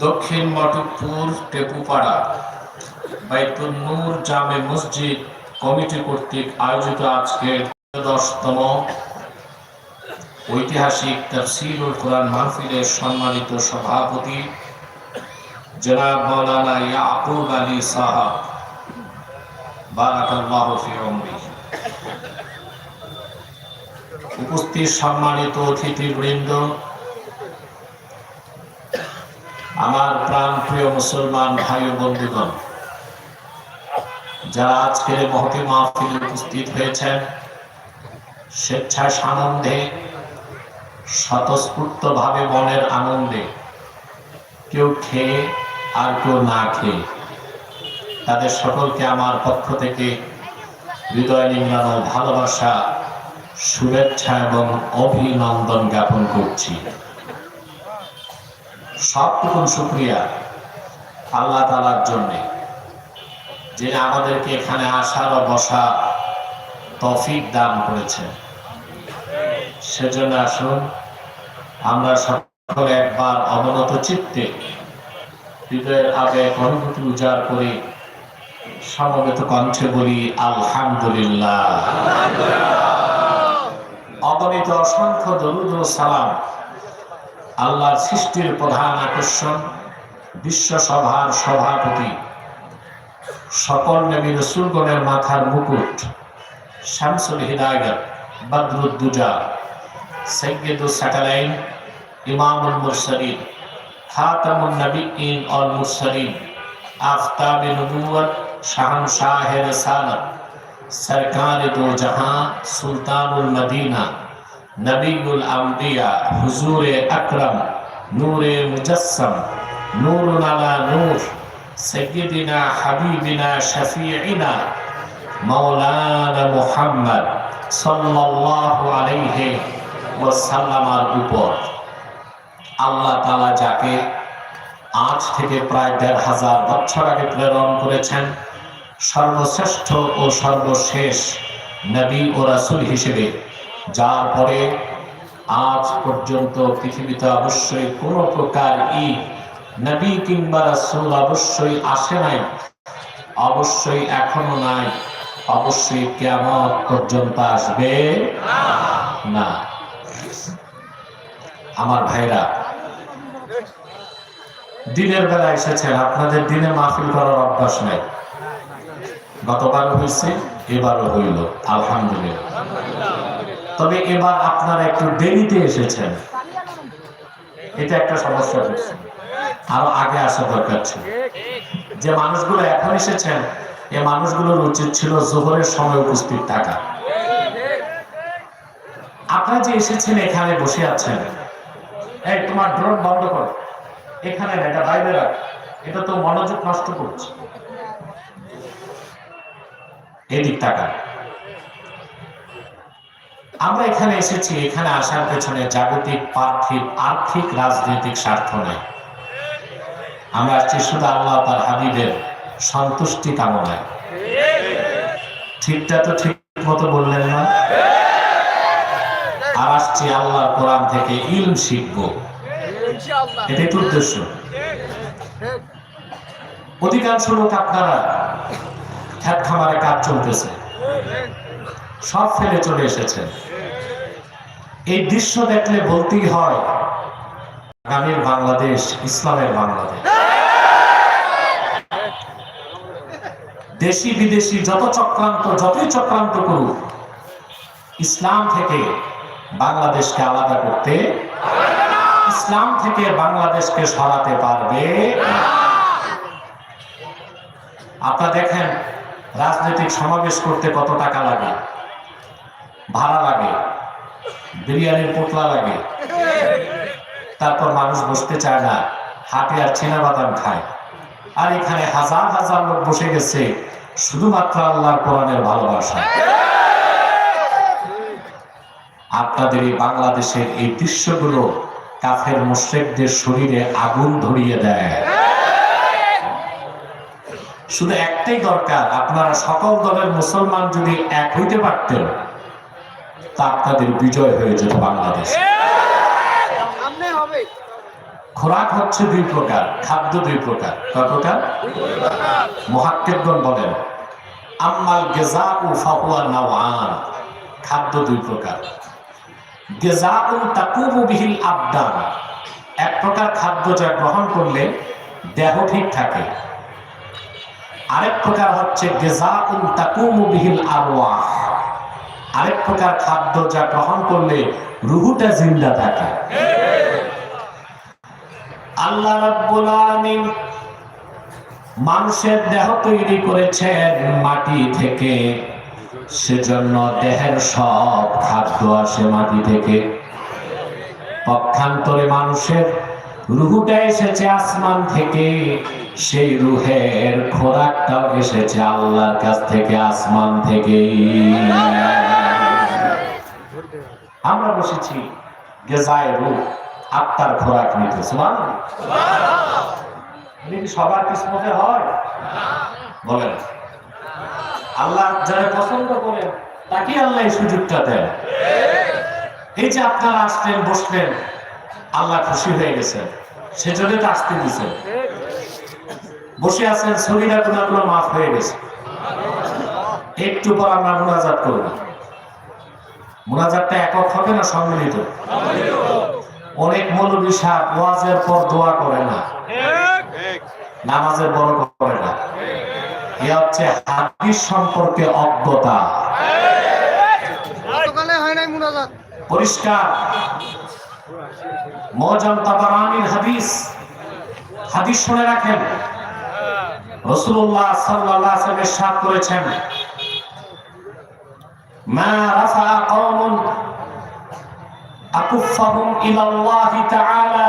দক্ষিণ মটকপুর টেপুপাড়া বাইতুল নূর জামে মসজিদ কমিটি কর্তৃক আয়োজিত আজকের দশতম ঐতিহাসিক তফসিলুল কোরআন মাহফিলের সম্মানিত সভাপতি জনাব মৌলানা ইয়াকুব আলী সাহাব। বারাকাল্লাহু ফি উমরি উপস্থিত সম্মানিত অতিথিবৃন্দ, আমার প্রাণ প্রিয় মুসলমান ভাই ও বন্ধুগণ, যারা আজকের মহতি মাহফিলে উপস্থিত হয়েছেন স্বেচ্ছায় সানন্দে স্বতঃস্ফূর্ত ভাবে মনের আনন্দে কেউ খেয়ে আর কেউ না খেয়ে তাদের সকলকে আমার পক্ষ থেকে হৃদয় নিংড়ানো ভালোবাসা শুভেচ্ছা এবং অভিনন্দন জ্ঞাপন করছি। সবটুকুন শুক্রিয়া আল্লাহ তালার জন্যে, যিনি আমাদেরকে এখানে আসার ও বসা তফিক দান করেছেন। সেজন্য আসুন, আমরা সকলে একবার অবনত চিত্তে হৃদয়ের আবেগ, অনুভূতি উজাড় করে সমবেত কণ্ঠে বলি, আলহামদুলিল্লাহ। অগণিত অসংখ্য দরুদ সালাম আল্লাহর সৃষ্টির প্রধান আকর্ষণ, বিশ্ব সভার সভাপতি, সকল নবী রসুলগণের মাথার মুকুট, শামসুল হিদায়ত বদরুদ্দুজা সৈয়দুল সাকালাইন ইমামুল মুরসালিন, খাতামুন নবীন অল মুরসালিন, আফতাব নবুয়ত শাহনশাহ রসালত। সরকার দো জাহাं সুলতানুল মদিনা নবীগুল আম্বিয়া হুজুর আকরম নূরে মুজসম নূর আলা নূর সৈয়দিনা হাবিবিনা শফিঈনা মাওলানা মুহাম্মদ সাল্লাল্লাহু আলাইহি ওয়াসাল্লামার উপর। আল্লাহ তাআলা যাকে আজ থেকে প্রায় দেড় হাজার বছর আগে প্রেরণ করেছেন সর্বশ্রেষ্ঠ ও সর্বশেষ নবী ও রাসুল হিসেবে, যার পরে আজ পর্যন্ত পৃথিবীতে অবশ্যই কোন প্রকার ই নবী কিংবা রাসূল অবশ্যই আসে নাই, অবশ্যই এখনও নাই, অবশ্যই কেমন পর্যন্ত আসবে না। আমার ভাইরা, দিনের বেলা এসেছেন, আপনাদের দিনে মাহফিল করার অভ্যাস নাই। গতবারও হয়েছে, এবারও হইল। আলহামদুলিল্লাহ। তবে এবার আপনারা একটু দেরিতে এসেছেন। এটা একটা সমস্যা হচ্ছে। আরও আগে আসা দরকার ছিল। যে মানুষগুলো এখন এসেছেন, এ মানুষগুলোর উচিত ছিল জোহরের সময় উপস্থিত থাকা। আপনারা যে এসেছেন, এখানে বসে আছেন। এই, তোমার ড্রোন বন্ধ কর। এখানে এটা বাইরে রাখ। এটা তো মনোযোগ নষ্ট করছে। এদিক টাকা আমরা এখানে এসেছি, এখানে আসার পেছনে জাগতিক, পার্থিব, আর্থিক, রাজনৈতিক স্বার্থ নেই। আমরা আসছি শুধু আল্লাহ তার হাবিবের সন্তুষ্টি কামনায়। ঠিকটা তো ঠিক মতো বললেন না? আর আসছি আল্লাহ কোরআন থেকে ইলম শিখব। এটাই তো উদ্দেশ্য। অধিকাংশ লোক আপনারা খ্যাত খামারে কাজ চলতেছে। সব ফেলে চলে এসেছে। এই দৃশ্য দেখলে বলতেই হয়, আগামীর বাংলাদেশ, ইসলামের বাংলাদেশ। দেশি বিদেশি যত চক্রান্ত, যতই চক্রান্ত করুক, ইসলাম থেকে বাংলাদেশকে আলাদা করতে ইসলাম থেকে বাংলাদেশকে সরাতে পারবে। আপনারা দেখেন রাজনৈতিক সমাবেশ করতে কত টাকা লাগে? ভাড়া লাগে। বিরিয়ানির পোটলা লাগে। তারপর মানুষ বসতে চায় না। হাতে আর ছেনা বাদাম খায়। আর এখানে হাজার হাজার লোক বসে গেছে, শুধুমাত্র আল্লাহর কোরআনের ভালোবাসা। আপনাদের এই বাংলাদেশের এই দৃশ্যগুলো কাফের মুশ্রেকদের শরীরে আগুন ধরিয়ে দেয়। শুধু একটাই দরকার, আপনারা সকল দলের মুসলমান যদি এক হইতে পারতেন, তা আপনাদের বিজয় হয়ে যেত বাংলাদেশ। খোরাক হচ্ছে দুই প্রকার, খাদ্য দুই প্রকার। কয় প্রকার? মহাক্কেবগণ বলেন, আম্মাল গেজা ও ফাহুয়া নাওয়ান। খাদ্য দুই প্রকার। গেজা ও তাকুবু বিহিল আবদান। এক প্রকার খাদ্য যা গ্রহণ করলে দেহ ঠিক থাকে। আরেক প্রকার হচ্ছে আরেক প্রকার খাদ্য যা গ্রহণ করলে রুহুটা জিন্দা থাকে। আল্লাহ মানুষের দেহ তৈরি করেছেন মাটি থেকে। সেজন্য দেহের সব খাদ্য আসে মাটি থেকে। পক্ষান্তরে মানুষের রুহুটা এসেছে আসমান থেকে। সেই রুহের খোরাকটাও এসেছে আল্লাহর কাছ থেকে আসমান থেকে। আমরা বসেছি গেজায় আত্মার খোরাক নিতে। সুমান সবার কিসমতে হয়। বলেন। আল্লাহ যারা পছন্দ করেন তাকে আল্লাহ সুযোগটা দেন। এই যে আপনারা আসলেন, বসলেন আল্লাহ খুশি হয়ে গেছেন সেজন্য তো আসতে দিছেন বসে আছেন শরীরা গুণাগুলো মাফ হয়ে গেছে। একটু পর আমরা মোনাজাত করব। মোনাজাতটা একক হবে না সম্মিলিত? অনেক মৌলবী সাহেব ওয়াজের পর দোয়া করে না। নামাজের বড় করে না। এ হচ্ছে হাদিস সম্পর্কে অজ্ঞতা। হয় পরিষ্কার। মজাম তাবারানির হাদিস। হাদিস শুনে রাখেন। রাসূলুল্লাহ সাল্লাল্লাহু আলাইহি ওয়াসাল্লাম করেছেন। মা রাফা কওমুন আকুফাহুম ইলা আল্লাহ তাআলা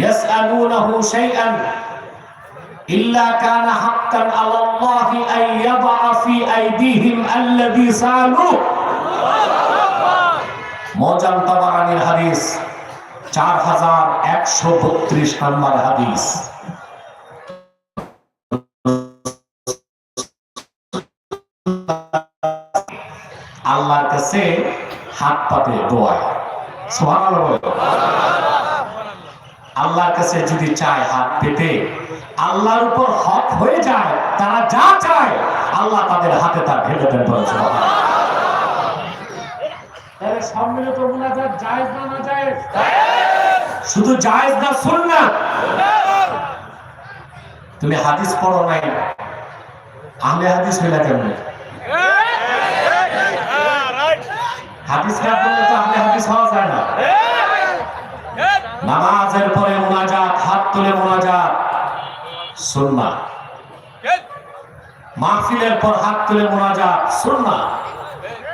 ইয়াসআলুনহু শাইআন ইল্লা কানা হাক্কান আলা আন ইয়াদআ ফি আইদিহিম আল্লাযী সালুহু মজাম তাবারানির হাদিস, চার হাজার একশো বত্রিশ নম্বর হাদিস আল্লাহর কাছে হাত পাতে বলো। আল্লাহর কাছে যদি চায় হাত পেতে, আল্লাহর উপর হক হয়ে যায়, তারা যা চায়, আল্লাহ তাদের হাতে তা ঢেলে দেন সুবহানাল্লাহ। সম্মিলিত জায়েজ না না জায়েজ? শুধু জায়েজ না তুমি হাদিস পড়ো নাই। আহলে হাদিস হইলা কেমনে? হাদিস না তো হাদিস হওয়া যায় না। নামাজের পরে মোনাজাত, হাত তুলে মোনাজাত, সুন্নাত। মাহফিলের পর হাত তুলে মোনাজাত, সুন্নাত।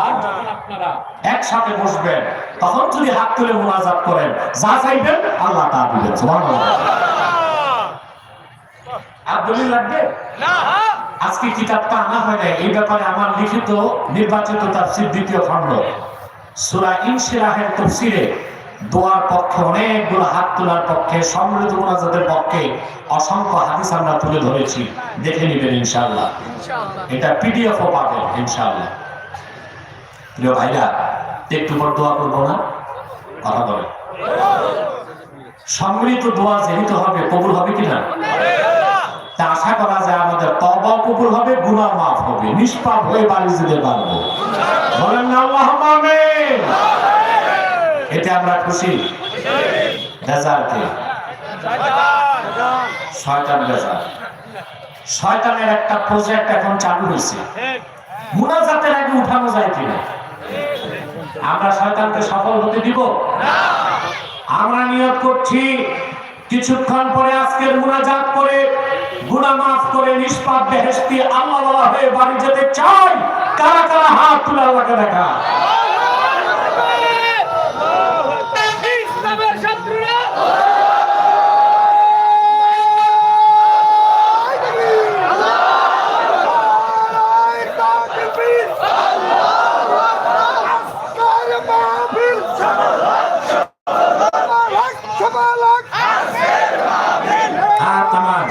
আর যখন আপনারা একসাথে বসবেন তখন যদি হাত তুলে মুনাজাত করেন যা চাইবেন আল্লাহ তা দিবেন সুবহানাল্লাহ। আর দলিল আজকে কিতাবটা আনা হয় নাই এই ব্যাপারে আমার লিখিত নির্বাচিত তাফসির দ্বিতীয় খণ্ড। সূরা ইনশিরাহের তাফসিরে দোয়ার পক্ষে অনেকগুলো হাত তোলার পক্ষে সম্মিলিত মুনাজাতের পক্ষে অসংখ্য হাদিস আমরা তুলে ধরেছি। দেখে নেবেন ইনশাআল্লাহ। এটা পিডিএফ ও পাবেন ইনশাআল্লাহ। প্রিয় ভাইরা, একটু পর দোয়া করব না? কথা বলে। সম্মিলিত দোয়া যেহেতু হবে, কবুল হবে কিনা তা আশা করা যায় আমাদের তবা কবুল হবে, গুনাহ মাফ হবে, নিষ্পাপ হয়ে বাড়ি যেতে পারব। বলেন না এতে আমরা খুশি। রেজাল্টে শয়তান বেজার। শয়তানের একটা প্রজেক্ট এখন চালু হয়েছে। মুনাজাতের আগে উঠানো যায় কিনা? আমরা শয়তানকে সফল হতে দিব? আমরা নিয়োগ করছি, কিছুক্ষণ পরে আজকের মুনাজাত করে গুণা মাফ করে নিষ্পাপ বেহেস্তি আল্লাহ হয়ে বাড়ি যেতে চাই। কারা কারা হাত তুলে আল্লাহকে দেখা ইসলামের শত্রুরা হাত নামান।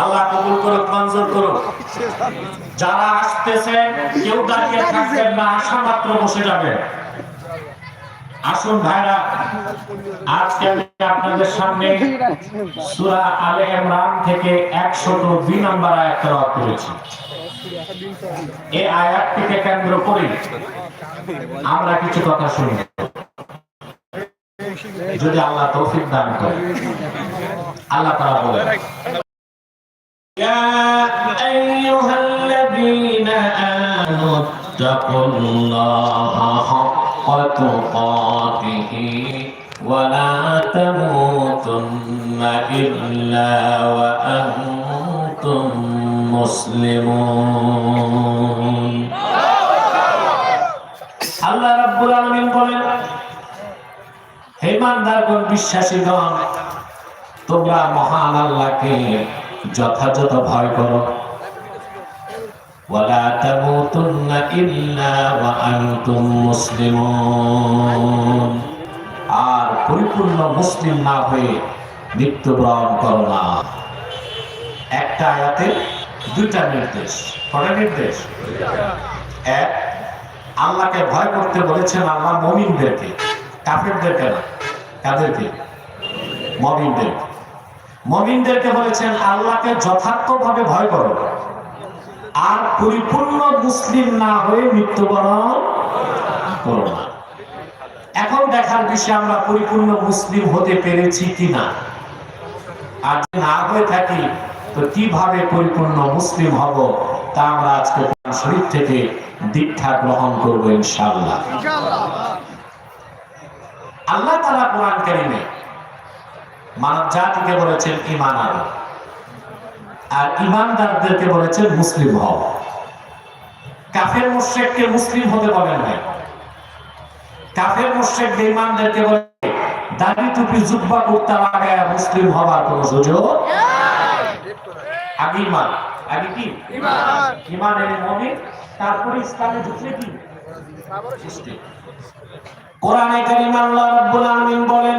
আল্লাহ কবুল করো মঞ্জুর করো যারা আসতেছেন কেউ দাঁড়িয়ে থাকবেন না আসা মাত্র বসে যাবেন আসুন ভাইরা আজকে আমি আপনাদের সামনে সূরা আলে ইমরান থেকে 102 নম্বর আয়াত তেলাওয়াত করেছি। এই আয়াতটিকে কেন্দ্র করে আমরা কিছু কথা শুনব। যদি আল্লাহ তৌফিক দান করে আল্লাহ তাআলা বলেন। اتقوا الله حق تقاته ولا تموتن إلا وأنتم مسلمون আল্লাহ রাব্বুল আলামিন বলেন হে ইমানদারগণ বিশ্বাসীগণ তোমরা মহান আল্লাহকে যথাযথ ভয় করো। ওয়া আনতুম মুসলিমুন। আর পরিপূর্ণ মুসলিম না হয়ে মৃত্যুবরণ করো না। একটা আয়াতে দুইটা নির্দেশ। কটা নির্দেশ? এক, আল্লাহকে ভয় করতে বলেছেন আল্লাহ মমিনদেরকে, কাফেরদেরকে না, কাদেরকে? মমিনদেরকে। মমিনদেরকে বলেছেন আল্লাহকে যথার্থভাবে ভয় করো। আর পরিপূর্ণ মুসলিম না হয়ে মৃত্যুবরণ করো না। এখন দেখার বিষয় আমরা পরিপূর্ণ মুসলিম হতে পেরেছি কিনা? আর যদি না হয়ে থাকি তো কীভাবে পরিপূর্ণ মুসলিম হব তা আমরা আজকে শরীর থেকে দীক্ষা গ্রহণ করব ইনশাআল্লাহ। আল্লাহ তালা কোরআন কারিমে মানব জাতিকে বলেছেন ইমান আনো আর ইমানদারদেরকে বলেছেন মুসলিম হও। কাফের মুশ্রেককে মুসলিম হতে বলেন নাই। কাফের মুশ্রেক বেঈমানদেরকে বলে, দাড়ি টুপি জুব্বা কুর্তা লাগায় মুসলিম হবার কোন সুযোগ আগে ইমান, আগে কি? ইমান। এনে মমিন তারপরে ইসলামে ঢুকলে কি? কোরআনে কারিম আল্লাহ রাব্বুল আলামিন বলেন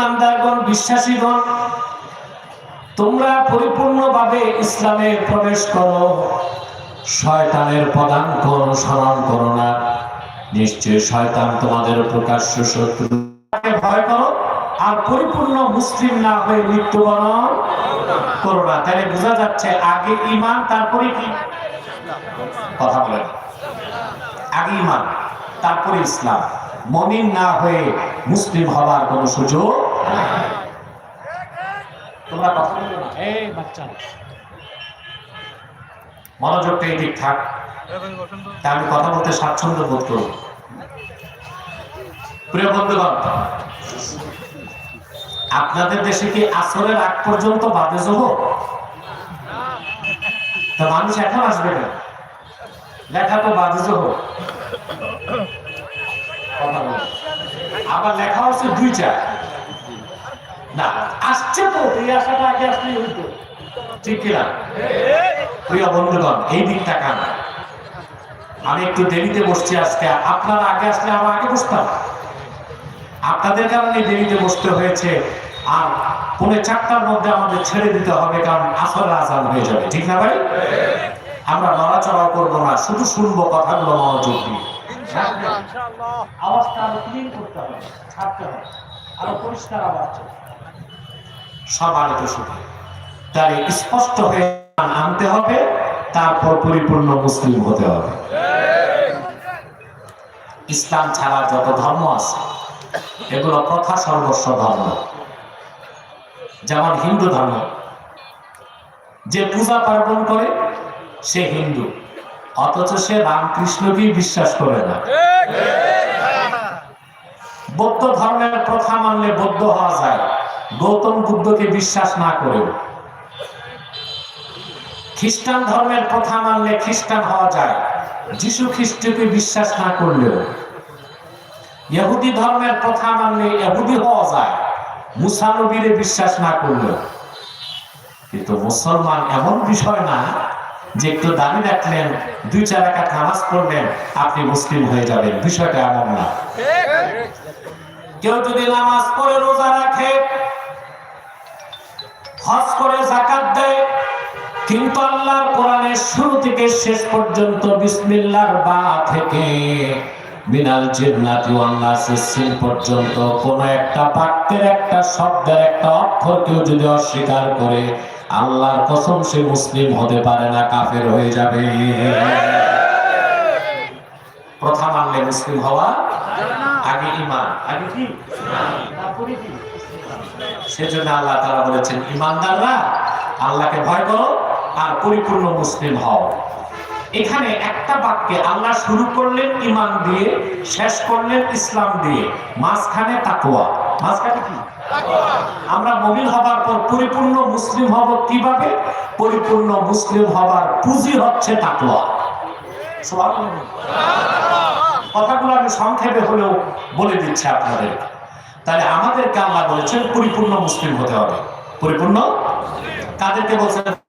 ইমানদারগণ, বিশ্বাসীগণ, তোমরা পরিপূর্ণভাবে ইসলামে প্রবেশ করো। শয়তানের পদাঙ্ক অনুসরণ করো না। নিশ্চয় শয়তান তোমাদের প্রকাশ্য শত্রু। ভয় করো, আর পরিপূর্ণ মুসলিম না হয়ে মৃত্যুবরণ করো না। তাহলে বোঝা যাচ্ছে আগে ইমান, তারপরে কি? কথা বলেন আগে ইমান, তারপরে ইসলাম। মমিন না হয়ে মুসলিম হবার কোনো সুযোগ। তোমরা কথা বলো না। এই বাচ্চা মনোযোগটা এই দিক থাক। আমি কথা বলতে স্বাচ্ছন্দ্য বোধ করব প্রিয় বন্ধুগণ আপনাদের দেশে কি আসরের আগ পর্যন্ত বাদে জহ তা মানুষ এখন আসবে না লেখা তো বাদে বলো। আবার লেখা হচ্ছে দুইটা। না আসছে তো এই আশাটা আগে আসলেই হইতো। ঠিক কিনা? প্রিয় বন্ধুগণ এই দিকটা কান আমি একটু দেরিতে বসছি আজকে। আপনারা আগে আসলে আমরা আগে বসতাম। আপনাদের কারণে দেরিতে বসতে হয়েছে। আর পৌনে চারটার মধ্যে আমাদের ছেড়ে দিতে হবে কারণ আসরের আজান হয়ে যাবে। ঠিক না ভাই? আমরা নড়াচড়া করব না শুধু শুনব কথাগুলো মনোযোগ দিয়ে। আওয়াজটা আরও ক্লিন করতে হবে ছাড়তে হবে আরও পরিষ্কার আওয়াজ চাই। সব আলোতে শুধু তাই স্পষ্ট হয়ে আনতে হবে, তারপর পরিপূর্ণ মুসলিম হতে হবে। ইসলাম ছাড়া যত ধর্ম আছে, এগুলো প্রথা সর্বস্ব ধর্ম। যেমন হিন্দু ধর্ম, যে পূজা পার্বণ করে, সে হিন্দু, অথচ সে রামকৃষ্ণকেই বিশ্বাস করে না। বৌদ্ধ ধর্মের প্রথা মানলে বৌদ্ধ হওয়া যায়। গৌতম বুদ্ধকে বিশ্বাস না করেও। খ্রিস্টান ধর্মের প্রথা মানলে খ্রিস্টান হওয়া যায় যিশু খ্রিস্টকে বিশ্বাস না করলেও। ইহুদি ধর্মের প্রথা মানলে ইহুদি হওয়া যায় মুসা নবীরে বিশ্বাস না করলেও। কিন্তু মুসলমান এমন বিষয় না যে একটু দাবি রাখলেন দুই চার একা নামাজ পড়লেন আপনি মুসলিম হয়ে যাবেন। বিষয়টা এমন না। কেউ যদি নামাজ পড়ে রোজা রাখে হজ করে জাকাত দেয়। কিন্তু আল্লাহর কোরআনের শুরু থেকে শেষ পর্যন্ত বিসমিল্লাহর বা থেকে মিনাল জিন্নাতি ওয়ান নাসিস সিন পর্যন্ত কোন একটা বাক্যের একটা শব্দের একটা অক্ষর কেউ যদি অস্বীকার করে, আল্লাহর কসম সে মুসলিম হতে পারে না, কাফের হয়ে যাবে। প্রথম মানলে মুসলিম হওয়া আগে ইমান আগে কি? সেজন্য আল্লাহ তারা বলেছেন ইমানদাররা আল্লাহকে ভয় করো আর পরিপূর্ণ মুসলিম হও। এখানে একটা বাক্যে আল্লাহ শুরু করলেন ইমান দিয়ে শেষ করলেন ইসলাম দিয়ে। মাঝখানে তাকুয়া মাঝখানে কি? আমরা মমিন হবার পর পরিপূর্ণ মুসলিম হব কীভাবে? পরিপূর্ণ মুসলিম হবার পুঁজি হচ্ছে তাকুয়া সুবহানাল্লাহ। কথাগুলো আমি সংক্ষেপে হলেও বলে দিচ্ছি আপনাদের। তাহলে আমাদেরকে আল্লাহ বলেছেন পরিপূর্ণ মুসলিম হতে হবে। পরিপূর্ণ? কাদেরকে বলছেন?